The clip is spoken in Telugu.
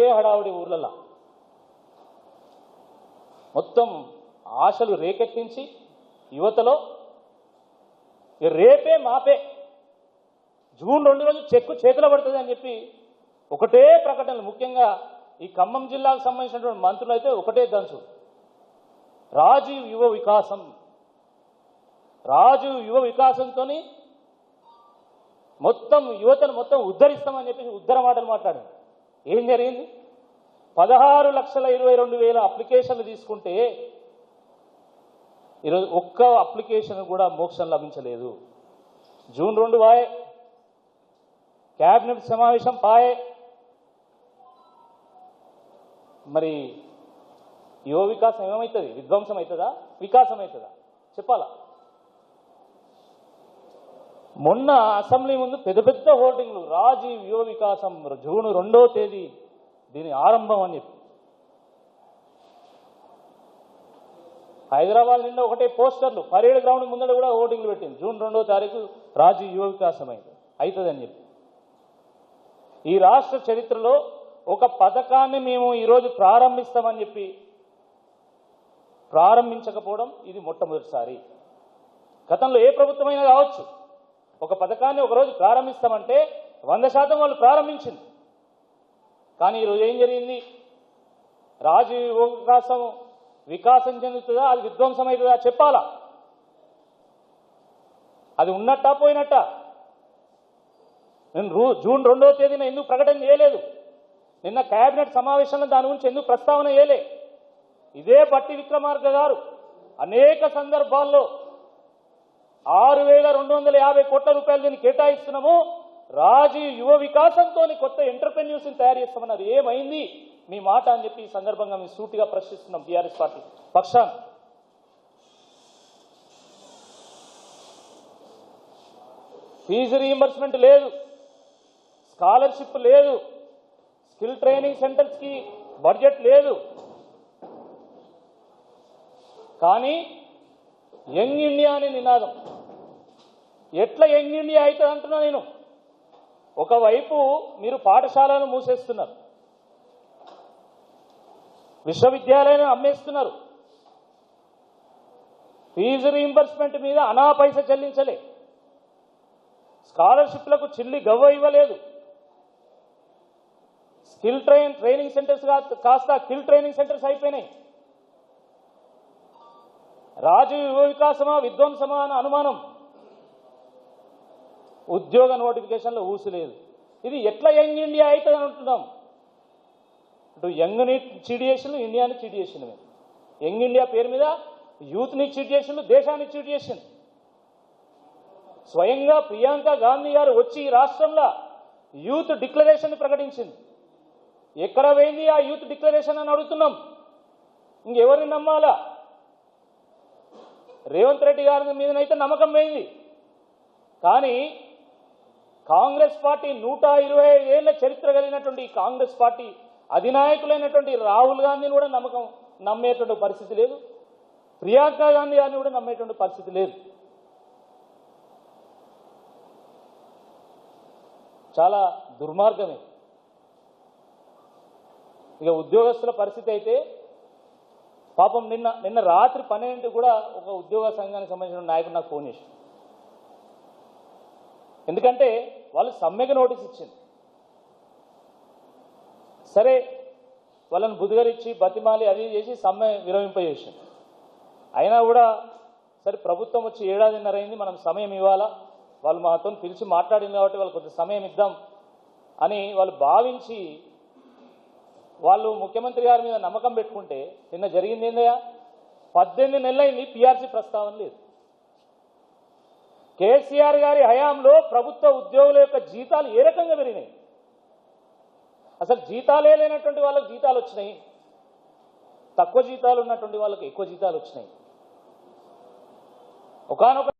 ఏ హడావుడి ఊర్లలో? మొత్తం ఆశలు రేకెత్తించి యువతలో రేపే మాపే. జూన్ రెండు రోజులు చెక్కు చేతిలో పడుతుంది అని చెప్పి ఒకటే ప్రకటనలు. ముఖ్యంగా ఈ ఖమ్మం జిల్లాకు సంబంధించినటువంటి మంత్రులు అయితే ఒకటే దంచు. రాజీవ్ యువ వికాసం. రాజు యువ వికాసంతో మొత్తం యువతను మొత్తం ఉద్ధరిస్తామని చెప్పేసి ఉద్ధర మాటలు మాట్లాడారు. ఏం జరిగింది? పదహారు లక్షల ఇరవై రెండు వేల అప్లికేషన్లు తీసుకుంటే ఈరోజు ఒక్క అప్లికేషన్ కూడా మోక్షం లభించలేదు. జూన్ రెండు వాయే. క్యాబినెట్ సమావేశం పాయే. మరి యువ వికాసం ఏమవుతుంది విధ్వంసం అవుతుందా? వికాసం అవుతుందా? చెప్పాలా? మొన్న అసెంబ్లీ ముందు పెద్ద పెద్ద హోర్డింగ్లు రాజీవ్ యువ వికాసం జూన్ రెండో తేదీ దీని ఆరంభం అని చెప్పి. హైదరాబాద్ నిండా ఒకటే పోస్టర్లు పరేడ్ గ్రౌండ్ ముందర కూడా హోర్డింగ్లు పెట్టింది. జూన్ రెండో తారీఖు రాజీవ్ యువ వికాసం అయింది అవుతుందని చెప్పి. ఈ రాష్ట్ర చరిత్రలో ఒక పథకాన్ని మేము ఈరోజు ప్రారంభిస్తామని చెప్పి ప్రారంభించకపోవడం ఇది మొట్టమొదటిసారి. గతంలో ఏ ప్రభుత్వమైనా కావచ్చు. ఒక పథకాన్ని ఒకరోజు ప్రారంభిస్తామంటే వంద శాతం వాళ్ళు ప్రారంభించింది. కానీ ఈరోజు ఏం జరిగింది? రాజు వికాసం వికాసం చెందుతుందా? అది విధ్వంసం అవుతుందా? చెప్పాలా? అది ఉన్నట్టా పోయినట్టా? నేను రూ జూన్ రెండవ తేదీన ఎందుకు ప్రకటన చేయలేదు? నిన్న కేబినెట్ సమావేశంలో దాని గురించి ఎందుకు ప్రస్తావన చేయలే? ఇదే బట్టి విక్రమార్క గారు అనేక సందర్భాల్లో ఆరు వేల రెండు వందల యాభై కోట్ల రూపాయలు దీన్ని కేటాయిస్తున్నాము. రాజీ యువ వికాసంతో కొత్త ఎంటర్ప్రెన్యూర్స్ తయారు చేస్తామన్నారు. ఏమైంది? మీ మాట అని చెప్పి ఈ సందర్భంగా మేము సూటిగా ప్రశ్నిస్తున్నాం టీఆర్ఎస్ పార్టీ. పక్షాన. ఫీజు రీఎంబర్స్మెంట్ లేదు. స్కాలర్షిప్ లేదు. స్కిల్ ట్రైనింగ్ సెంటర్స్కి బడ్జెట్ లేదు. కానీ యంగ్ ఇండియా అనే నినాదం. ఎట్లా యంగ్ ఇండియా అవుతుంది అంటున్నా నేను. ఒకవైపు మీరు పాఠశాలను మూసేస్తున్నారు. విశ్వవిద్యాలయాలను అమ్మేస్తున్నారు. ఫీజు రీయింబర్స్మెంట్ మీద అనా పైస చెల్లించలే. స్కాలర్షిప్లకు చిల్లి గవ్వ ఇవ్వలేదు. స్కిల్ ట్రైన్ ట్రైనింగ్ సెంటర్స్ కా- కాస్త స్కిల్ ట్రైనింగ్ సెంటర్స్ అయిపోయినాయి. రాజు యువ వికాసమా విధ్వంసమా అన్న అనుమానం. ఉద్యోగ నోటిఫికేషన్లో ఊసలేదు ఇది ఎట్లా యంగ్ ఇండియా అవుతుంది అని అంటున్నాం. ఇటు యంగ్ని చీట్ చేసిన ఇండియాని చీట్ చేసిన యంగ్ ఇండియా పేరు మీద యూత్ని చీట్ చేసిండు దేశాన్ని చీట్ చేసిండు స్వయంగా ప్రియాంక గాంధీ గారు వచ్చి ఈ రాష్ట్రంలో యూత్ డిక్లరేషన్ ప్రకటించింది. ఎక్కడ పోయింది ఆ యూత్ డిక్లరేషన్ అని అడుగుతున్నాం. ఇంకెవరిని నమ్మాలా? రేవంత్ రెడ్డి గారి మీదనైతే నమ్మకం పోయింది. కానీ కాంగ్రెస్ పార్టీ నూట ఇరవై ఏళ్ళ చరిత్ర కలిగినటువంటి కాంగ్రెస్ పార్టీ అధినాయకులైనటువంటి రాహుల్ గాంధీని కూడా నమ్మకం నమ్మేటువంటి పరిస్థితి లేదు. ప్రియాంక గాంధీ గారిని కూడా నమ్మేటువంటి పరిస్థితి లేదు. చాలా దుర్మార్గమే. ఇక ఉద్యోగస్తుల పరిస్థితి అయితే పాపం నిన్న నిన్న రాత్రి పన్నెండు కూడా ఒక ఉద్యోగ సంఘానికి సంబంధించిన నాయకుడు నాకు ఫోన్ చేశాడు. ఎందుకంటే వాళ్ళు సమ్మెకు నోటీస్ ఇచ్చింది. సరే వాళ్ళని బుధిగరించి బతిమాలి అది చేసి సమ్మె విరమింపజేసింది. అయినా కూడా సరే ప్రభుత్వం వచ్చి ఏడాదిన్నర అయింది మనం సమయం ఇవ్వాలా? వాళ్ళు మాతో పిలిచి మాట్లాడింది కాబట్టి వాళ్ళు కొంత సమయం ఇద్దాం అని వాళ్ళు భావించి వాళ్ళు ముఖ్యమంత్రి గారి మీద నమ్మకం పెట్టుకుంటే నిన్న జరిగింది ఏందయ్యా? పద్దెనిమిది నెలలైంది పిఆర్సీ ప్రస్తావన లేదు. కేసీఆర్ గారి హయాంలో ప్రభుత్వ ఉద్యోగుల యొక్క జీతాలు ఏ రకంగా పెరిగినాయి? అసలు జీతాలే లేనటువంటి వాళ్ళకి జీతాలు వచ్చినాయి. తక్కువ జీతాలు ఉన్నటువంటి వాళ్ళకి ఎక్కువ జీతాలు వచ్చినాయి. ఒకనొక